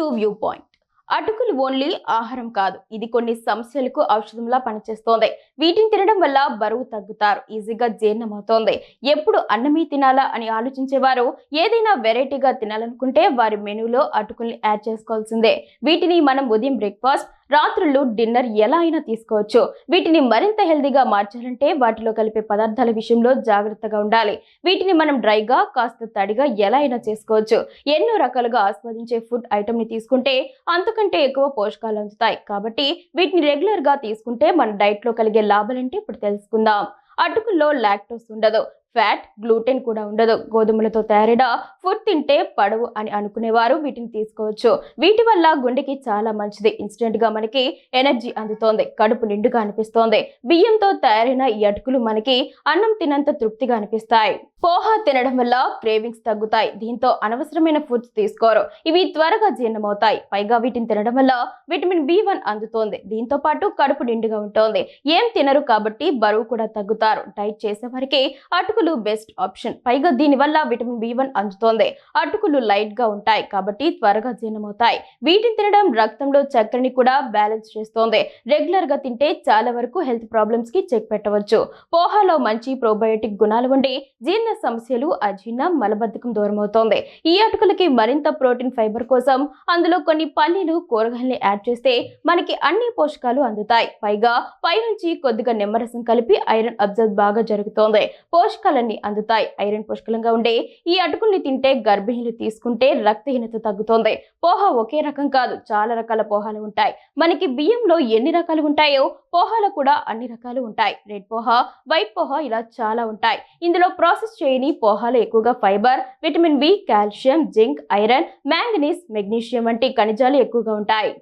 To view point. అటుకులు only ఆహారం కాదు. ఇది కొన్ని సమస్యలకు ఔషధంలా పనిచేస్తోంది. వీటిని తినడం వల్ల బరువు తగ్గుతారు. ఈజీగా జీర్ణమవుతోంది. ఎప్పుడు అన్నమే తినాలా అని ఆలోచించేవారు. ఏదైనా వెరైటీగా తినాలనుకుంటే వారి మెనూలో అటుకుల్ని యాడ్ చేసుకోవాల్సిందే. వీటిని మనం ఉదయం బ్రేక్ఫాస్ట్ రాత్రులు డిన్నర్ ఎలా అయినా తీసుకోవచ్చు. వీటిని మరింత హెల్దీగా మార్చాలంటే వాటిలో కలిపే పదార్థాల విషయంలో జాగ్రత్తగా ఉండాలి. వీటిని మనం డ్రైగా కాస్త తడిగా ఎలా అయినా చేసుకోవచ్చు. ఎన్నో రకాలుగా ఆస్వాదించే ఫుడ్ ఐటమ్ని తీసుకుంటే అంతకంటే ఎక్కువ పోషకాలు అందుతాయి. కాబట్టి వీటిని రెగ్యులర్గా తీసుకుంటే మన డైట్లో కలిగే లాభాలంటే ఇప్పుడు తెలుసుకుందాం. అటుకుల్లో లాక్టోస్ ఉండదు. ఫ్యాట్ గ్లూటెన్ కూడా ఉండదు. గోధుమలతో తయారైన ఫుడ్ తింటే పడవు అని అనుకునేవారు. వీటిని తీసుకోవచ్చు. వీటి వల్ల గుండెకి చాలా మంచిది. ఇన్స్టెంట్గా మనకి ఎనర్జీ అందుతోంది. కడుపు నిండుగా అనిపిస్తోంది. బియ్యంతో తయారైన ఈ అటుకులు మనకి అన్నం తినంత తృప్తిగా అనిపిస్తాయి. పోహా తినడం వల్ల క్రేవింగ్స్ తగ్గుతాయి. దీంతో అనవసరమైన ఫుడ్స్ తీసుకోరు. ఇవి త్వరగా జీర్ణమవుతాయి. పైగా వీటిని తినడం వల్ల విటమిన్ బి వన్ అందుతోంది. దీంతో పాటు కడుపు నిండుగా ఉంటుంది. ఏం తినరు కాబట్టి బరువు కూడా తగ్గుతారు. డైట్ చేసే వారికి అటుకులు బెస్ట్ ఆప్షన్ పైగా దీని వల్ల విటమిన్ బి వన్ అందుతోంది. అటుకులు లైట్గా ఉంటాయి కాబట్టి త్వరగా జీర్ణమవుతాయి. వీటిని తినడం రక్తంలో చక్కెరని కూడా బ్యాలెన్స్ చేస్తోంది. రెగ్యులర్గా తింటే చాలా వరకు హెల్త్ ప్రాబ్లమ్స్కి చెక్ పెట్టవచ్చు. పోహాలో మంచి ప్రోబయోటిక్ గుణాలు ఉండి జీర్ణ సమస్యలు అజీర్ణం మలబద్ధకం దూరమవుతోంది. ఈ అటుకులకి మరింత ప్రోటీన్ ఫైబర్ కోసం అందులో కొన్ని పల్లీలు కూరగాయల్ని యాడ్ చేస్తే మనకి అన్ని పోషకాలు అందుతాయి. పైగా పైనుంచి కొద్దిగా నిమ్మరసం కలిపి ఐరన్ అబ్జర్వ్ బాగా జరుగుతోంది. పోషకాలన్నీ అందుతాయి. ఐరన్ పుష్కలంగా ఉండే ఈ అటుకుల్ని తింటే తింటే గర్భిణీలు తీసుకుంటే రక్తహీనత తగ్గుతోంది. పోహ ఒకే రకం కాదు చాలా రకాల పోహాలు ఉంటాయి. మనకి బియ్యంలో ఎన్ని రకాలు ఉంటాయో పోహాలో కూడా అన్ని రకాలు ఉంటాయి. రెడ్ పోహా వైట్ పోహా ఇలా చాలా ఉంటాయి. ఇందులో ప్రాసెస్ చేయని పోహాలు ఎక్కువగా fibre vitamin B calcium zinc iron manganese magnesium వంటి ఖనిజాలు ఎక్కువగా ఉంటాయి.